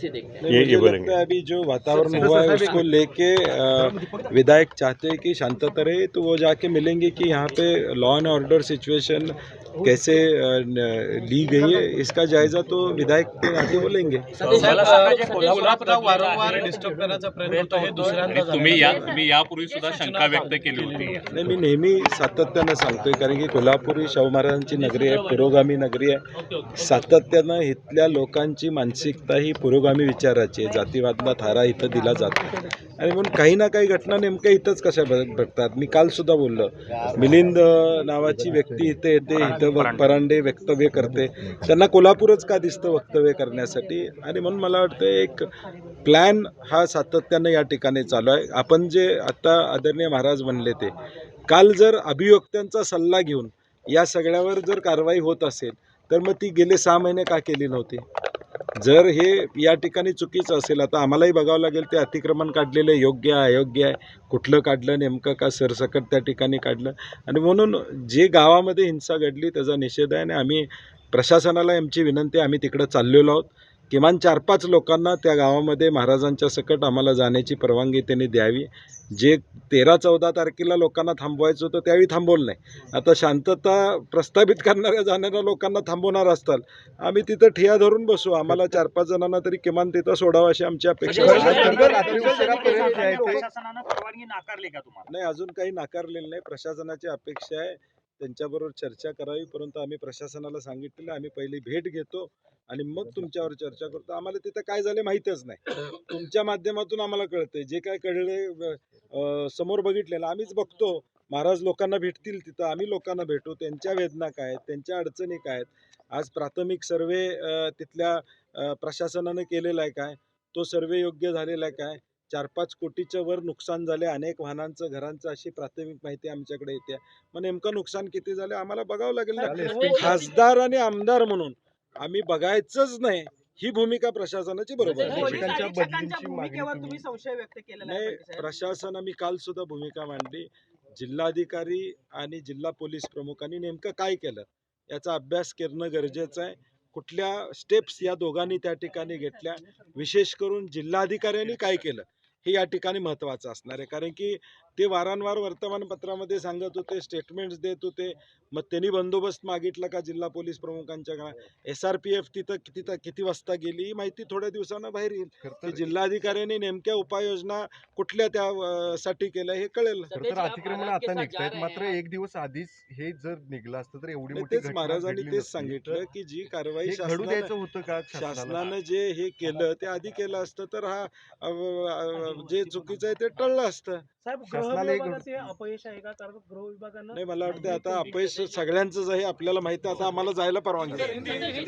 से देखते हैं। ये- ये बोलेंगे। अभी जो वातावरण हुआ है उसको लेके अ, विधायक चाहते हैं कि शांतता रहे तो वो जाके मिलेंगे कि यहाँ पे लॉ एंड ऑर्डर सिचुएशन कैसे ली गई है। इसका जायजा तो विधायक ते आके बोलेंगे। हे दुसऱ्यांदा झालं. तुम्ही या तुम्ही यापूर्वी सुद्धा शंका व्यक्त केली होती नाही मी नेहमी सातत्यानं सांगतोय कारण की कोल्हापूर ही शाहू महाराजांची नगरी आहे पुरोगामी नगरी आहे. सातत्यानं इथल्या लोकांची मानसिकता ही पुरोगामी आम्ही विचाराचे जातीवादला थारा इथं दिला जातो आणि म्हणून काही ना काही घटना नेमक्या इथंच कशा घड- घडतात? मी कालसुद्धा बोललो. मिलिंद नावाची व्यक्ती इथे येते इथं परांडे वक्तव्य करते. त्यांना कोल्हापूरच का दिसतं वक्तव्य करण्यासाठी? आणि म्हणून मला वाटतं एक प्लॅन हा सातत्यानं या ठिकाणी चालू आहे. आपण जे आत्ता आदरणीय महाराज म्हणले ते काल जर अभियोक्त्यांचा सल्ला घेऊन या सगळ्यावर जर कारवाई होत असेल तर मग ती गेले सहा महिने का केली नव्हती? जर हे या ठिकाणी चुकीचं असेल आता आम्हालाही बघावं लागेल ते अतिक्रमण काढलेलं योग्य आहे अयोग्य आहे. कुठलं काढलं नेमकं का सरसकट त्या ठिकाणी काढलं? आणि म्हणून जे गावामध्ये हिंसा घडली त्याचा निषेध आहे आणि आम्ही प्रशासनाला आमची विनंती आम्ही तिकडं चाललेलो आहोत. किमान चार पाच लोकांना त्या गावामध्ये महाराजांच्या सकट आम्हाला जाण्याची परवानगी त्यांनी द्यावी. जे तेरा चौदा तारखेला लोकांना थांबवायचं होतं त्यावेळी थांबवलं नाही. आता शांतता प्रस्थापित करणाऱ्या जाणाऱ्या लोकांना थांबवणार असताल आम्ही तिथं ठिया धरून बसू. आम्हाला चार पाच जणांना तरी किमान तिथं सोडावं अशी आमची अपेक्षा नाही अजून काही नाकारलेलं नाही. प्रशासनाची अपेक्षा आहे. त्यांच्याबरोबर चर्चा करावी परंतु आम्ही प्रशासनाला सांगितलेलं आम्ही पहिली भेट घेतो आणि मग तुमच्यावर चर्चा करतो. आम्हाला तिथं काय झाले माहीतच नाही. तुमच्या माध्यमातून आम्हाला कळतंय. जे काय कळले समोर बघितलेलं आम्हीच बघतो. महाराज लोकांना भेटतील तिथं आम्ही लोकांना भेटू. त्यांच्या वेदना काय आहेत? त्यांच्या अडचणी काय आहेत? आज प्राथमिक सर्वे तिथल्या प्रशासनानं केलेला आहे काय? तो सर्वे योग्य झालेला आहे काय? चार पाच कोटीच्या वर नुकसान झाले अनेक वाहनांचं घरांचं अशी प्राथमिक माहिती आमच्याकडे येते. मग नेमकं नुकसान किती झाले आम्हाला बघावं लागेल ना. खासदार आणि आमदार म्हणून आम्ही बघायचंच नाही. ही भूमिका प्रशासनाची बरोबर व्यक्त केलेला नाही. प्रशासन आम्ही काल सुद्धा भूमिका मांडली. जिल्हाधिकारी आणि जिल्हा पोलीस प्रमुखांनी नेमकं काय केलं याचा अभ्यास करणं गरजेचं आहे. कुठल्या स्टेप्स या दोघांनी त्या ठिकाणी घेतल्या? विशेष करून जिल्हाधिकाऱ्यांनी काय केलं? हे या ठिकाणी महत्त्वाचं असणार आहे. कारण की ते वारंवार वर्तमानपत्रामध्ये सांगत होते स्टेटमेंट्स देत होते. मग त्यांनी बंदोबस्त मागितला का जिल्हा पोलीस प्रमुखांच्या एस आर पी एफ तिथं किती किती वाजता गेली? ही माहिती थोड्या दिवसानं बाहेर येईल. जिल्हाधिकाऱ्यांनी नेमक्या उपाययोजना कुठल्या त्या अं, साठी केल्या हे कळेल. अतिक्रमण आता निघतायत. मात्र एक दिवस आधीच हे जर निघलं असतं तर एवढी तेच महाराजांनी तेच. सांगितलं की जी कारवाई शासनानं होतं का शासनानं जे हे केलं ते आधी केलं असतं तर हा जे चुकीचं आहे ते टळलं असतं. साहेब शासनाला एक- गृहविभागाचे अपयश आहे का कारण गृह विभागानं नाही मला वाटतं आता अपयश सगळ्यांचंच आहे आपल्याला माहिती आहे आता आम्हाला जायला परवानगी आहे.